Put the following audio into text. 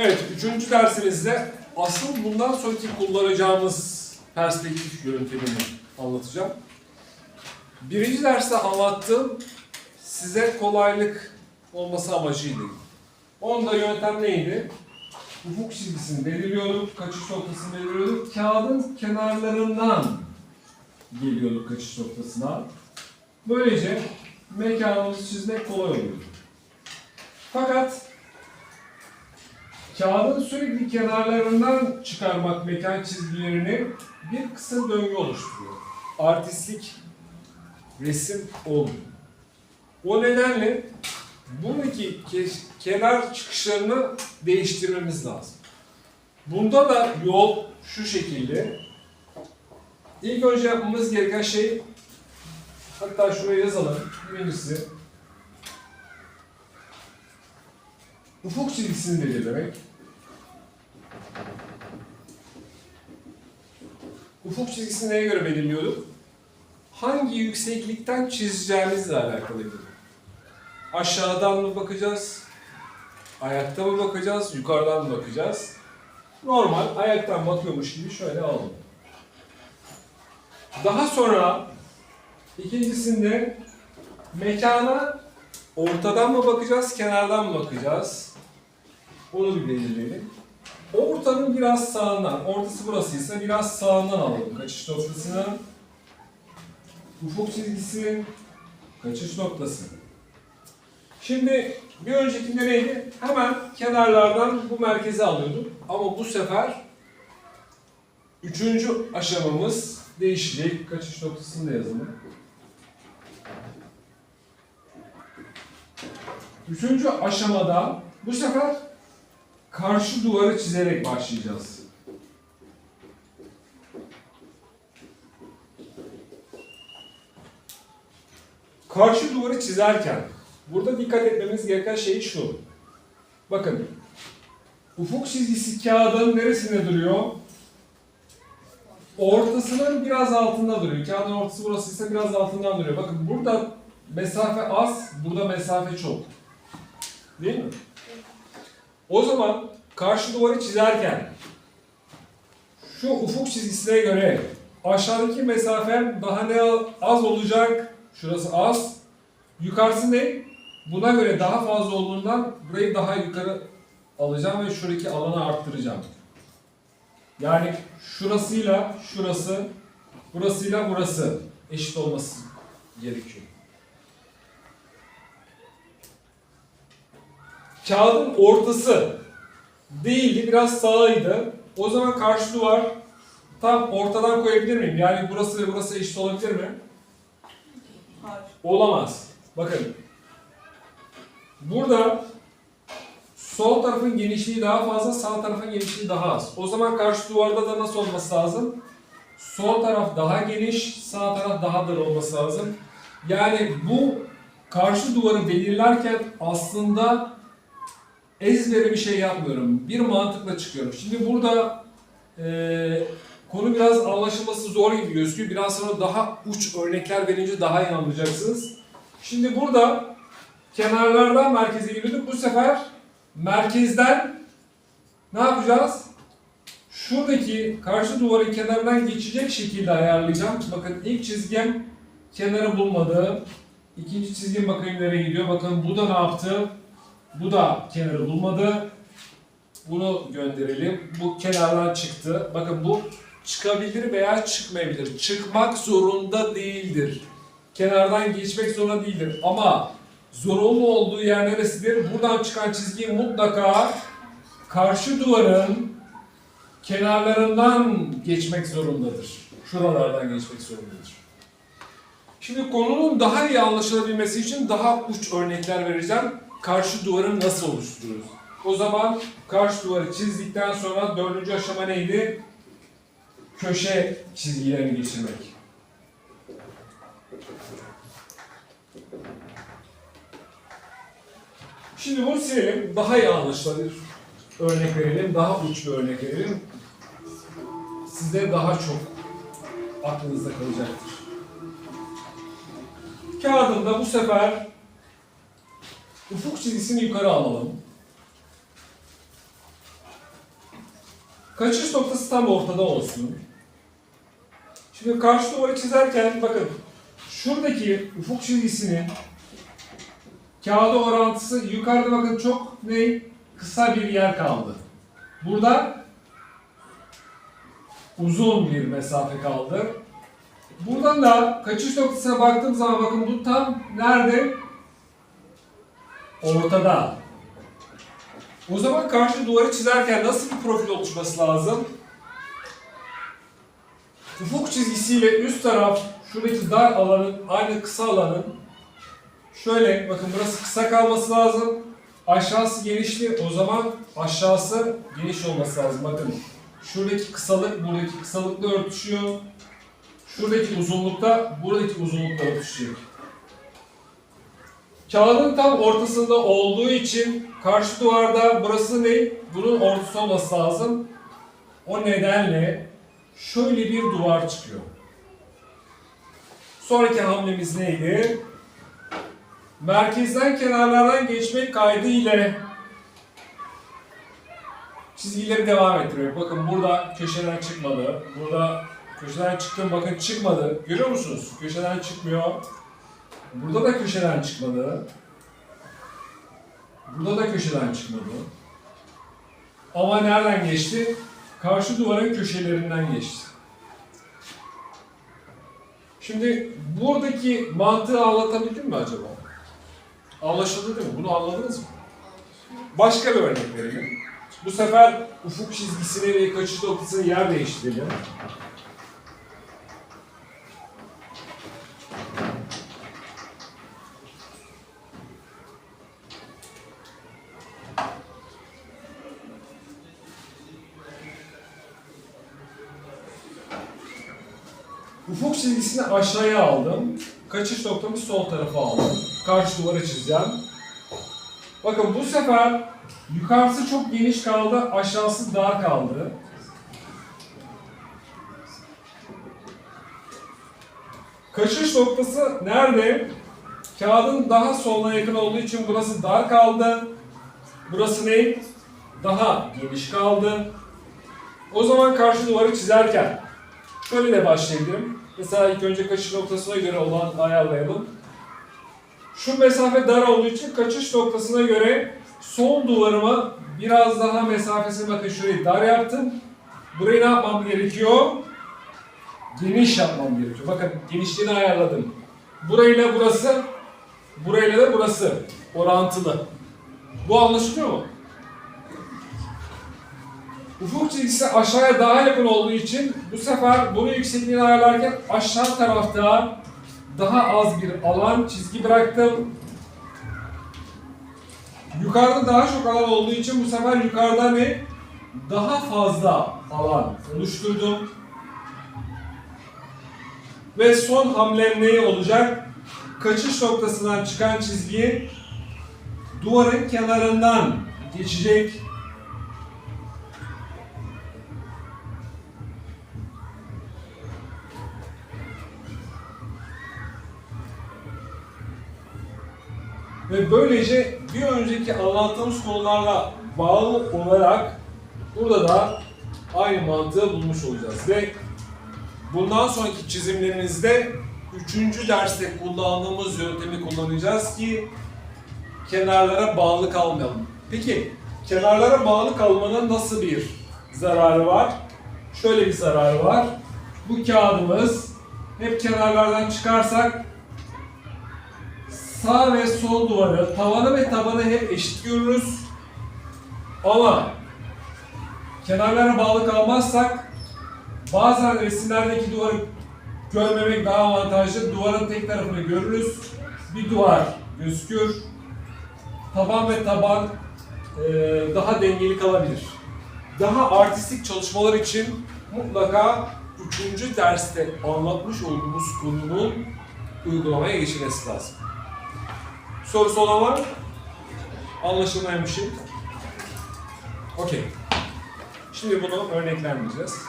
Evet, üçüncü dersimizde asıl bundan sonraki kullanacağımız perspektif yöntemini anlatacağım. Birinci derste anlattığım size kolaylık olması amacıydı. Onda yöntem neydi? Ufuk çizgisini belirliyorduk, kaçış noktasını belirliyorduk. Kağıdın kenarlarından geliyorduk kaçış noktasına. Böylece mekanımızı çizmek kolay oluyor. Fakat kağıdın sürekli kenarlarından çıkarmak mekan çizgilerini bir kısa döngü oluşturuyor. Artistlik resim olmuyor. O nedenle buradaki ke- kenar çıkışlarını değiştirmemiz lazım. Bunda da yol şu şekilde. İlk önce yapmamız gereken şey hatta şuraya yazalım. Birincisi ufuk çizgisini belirlemek. Ufuk çizgisini neye göre belirliyorduk? Hangi yükseklikten çizeceğimizle alakalıydı. Aşağıdan mı bakacağız? Ayakta mı bakacağız? Yukarıdan mı bakacağız? Normal ayaktan bakıyormuş gibi şöyle alalım. Daha sonra ikincisinde mekana ortadan mı bakacağız, kenardan mı bakacağız? Onu bir belirleyelim. Ortanın biraz sağından, ortası burasıysa biraz sağından alalım kaçış noktasını. Ufuk çizgisi, kaçış noktası. Şimdi bir öncekinde neydi? Hemen kenarlardan bu merkeze alıyorduk. Ama bu sefer üçüncü aşamamız değişecek. Kaçış noktasını da yazalım. Üçüncü aşamada bu sefer karşı duvarı çizerek başlayacağız. Karşı duvarı çizerken burada dikkat etmemiz gereken şey şu. Bakın ufuk çizgisi kağıdın neresinde duruyor? Ortasının biraz altında duruyor. Kağıdın ortası burası ise biraz altından duruyor. Bakın burada mesafe az, burada mesafe çok. Değil mi? O zaman karşı duvarı çizerken şu ufuk çizgisine göre aşağıdaki mesafem daha ne az olacak? Şurası az. Yukarısı ne? Buna göre daha fazla olduğundan burayı daha yukarı alacağım ve şuradaki alanı arttıracağım. Yani şurasıyla şurası, burasıyla burası eşit olması gerekiyor. Kağıdın ortası değildi, biraz sağıydı. O zaman karşı duvar tam ortadan koyabilir miyim? Yani burası ve burası eşit olabilir mi? Hayır. Olamaz. Bakın. Burada sol tarafın genişliği daha fazla, sağ tarafın genişliği daha az. O zaman karşı duvarda da nasıl olması lazım? Sol taraf daha geniş, sağ taraf daha dar olması lazım. Yani bu karşı duvarı belirlerken aslında ezbere bir şey yapmıyorum. Bir mantıkla çıkıyorum. Şimdi burada eee, konu biraz anlaşılması zor gibi gözüküyor. Biraz sonra daha uç örnekler verince daha iyi anlayacaksınız. Şimdi burada kenarlardan merkeze giriyorduk. Bu sefer merkezden ne yapacağız? Şuradaki karşı duvarın kenarından geçecek şekilde ayarlayacağım. Bakın ilk çizgim kenarı bulmadı. İkinci çizgim bakayım nereye gidiyor. Bakın bu da ne yaptı? Bu da kenarı bulmadı. Bunu gönderelim. Bu kenardan çıktı. Bakın bu çıkabilir veya çıkmayabilir. Çıkmak zorunda değildir. Kenardan geçmek zorunda değildir. Ama zorunlu olduğu yer neresidir? Buradan çıkan çizgi mutlaka karşı duvarın kenarlarından geçmek zorundadır. Şuralardan geçmek zorundadır. Şimdi konunun daha iyi anlaşılabilmesi için daha uç örnekler vereceğim. Karşı duvarı nasıl oluşturuyoruz? O zaman karşı duvarı çizdikten sonra dördüncü aşama neydi? Köşe çizgilerini geçirmek. Şimdi bunu silelim. Daha iyi anlaşılabilir örnek verelim. Daha uç bir örnek verelim. Size daha çok aklınızda kalacaktır. Kağıdımda bu sefer ufuk çizgisini yukarı alalım. Kaçış noktası tam ortada olsun. Şimdi karşı duvarı çizerken bakın şuradaki ufuk çizgisinin kağıda orantısı yukarıda bakın çok ne kısa bir yer kaldı. Burada uzun bir mesafe kaldı. Buradan da kaçış noktasına baktığım zaman bakın bu tam nerede? Ortada. O zaman karşı duvarı çizerken nasıl bir profil oluşması lazım? Ufuk çizgisiyle üst taraf şuradaki dar alanın aynı kısa alanın şöyle bakın burası kısa kalması lazım. Aşağısı genişli o zaman aşağısı geniş olması lazım. Bakın şuradaki kısalık buradaki kısalıkla örtüşüyor. Şuradaki uzunlukta buradaki uzunlukla örtüşecek. Kağıdın tam ortasında olduğu için karşı duvarda burası ne? Bunun ortası olması lazım. O nedenle şöyle bir duvar çıkıyor. Sonraki hamlemiz neydi? Merkezden kenarlardan geçmek kaydı ile çizgileri devam ettiriyor. Bakın burada köşeden çıkmadı. Burada köşeden çıktım bakın çıkmadı. Görüyor musunuz? Köşeden çıkmıyor. Burada da köşeden çıkmadı. Burada da köşeden çıkmadı. Ama nereden geçti? Karşı duvarın köşelerinden geçti. Şimdi buradaki mantığı anlatabildim mi acaba? Anlaşıldı değil mi? Bunu anladınız mı? Başka bir örnek verelim. Bu sefer ufuk çizgisini ve kaçış noktasını yer değiştirelim. Ufuk çizgisini aşağıya aldım. Kaçış noktamı sol tarafa aldım. Karşı duvara çizeceğim. Bakın bu sefer yukarısı çok geniş kaldı, aşağısı dar kaldı. Kaçış noktası nerede? Kağıdın daha soluna yakın olduğu için burası dar kaldı. Burası ne? Daha geniş kaldı. O zaman karşı duvarı çizerken şöyle de başlayabilirim. Mesela ilk önce kaçış noktasına göre olan ayarlayalım. Şu mesafe dar olduğu için kaçış noktasına göre son duvarıma biraz daha mesafesini bakın şurayı dar yaptım. Burayı ne yapmam gerekiyor? Geniş yapmam gerekiyor. Bakın genişliğini ayarladım. Burayla burası, burayla da burası orantılı. Bu anlaşılıyor mu? Ufuk çizgisi aşağıya daha yakın olduğu için bu sefer bunu yüksekliğini ayarlarken aşağı tarafta daha az bir alan çizgi bıraktım. Yukarıda daha çok alan olduğu için bu sefer yukarıda ne? Daha fazla alan oluşturdum. Ve son hamlem ne olacak? Kaçış noktasından çıkan çizgiyi duvarın kenarından geçecek. Ve böylece bir önceki anlattığımız konularla bağlı olarak burada da aynı mantığı bulmuş olacağız. Ve bundan sonraki çizimlerimizde üçüncü derste kullandığımız yöntemi kullanacağız ki kenarlara bağlı kalmayalım. Peki kenarlara bağlı kalmanın nasıl bir zararı var? Şöyle bir zararı var. Bu kağıdımız hep kenarlardan çıkarsak sağ ve sol duvarı, tavanı ve tabanı hep eşit görürüz. Ama kenarlara bağlı kalmazsak bazen resimlerdeki duvarı görmemek daha avantajlı. Duvarın tek tarafını görürüz. Bir duvar gözükür. Taban ve taban eee, daha dengeli kalabilir. Daha artistik çalışmalar için mutlaka üçüncü derste anlatmış olduğumuz konunun uygulamaya geçilmesi lazım. Sorusu olan var mı? Anlaşılmayan bir şey. Okey. Şimdi bunu örneklendireceğiz.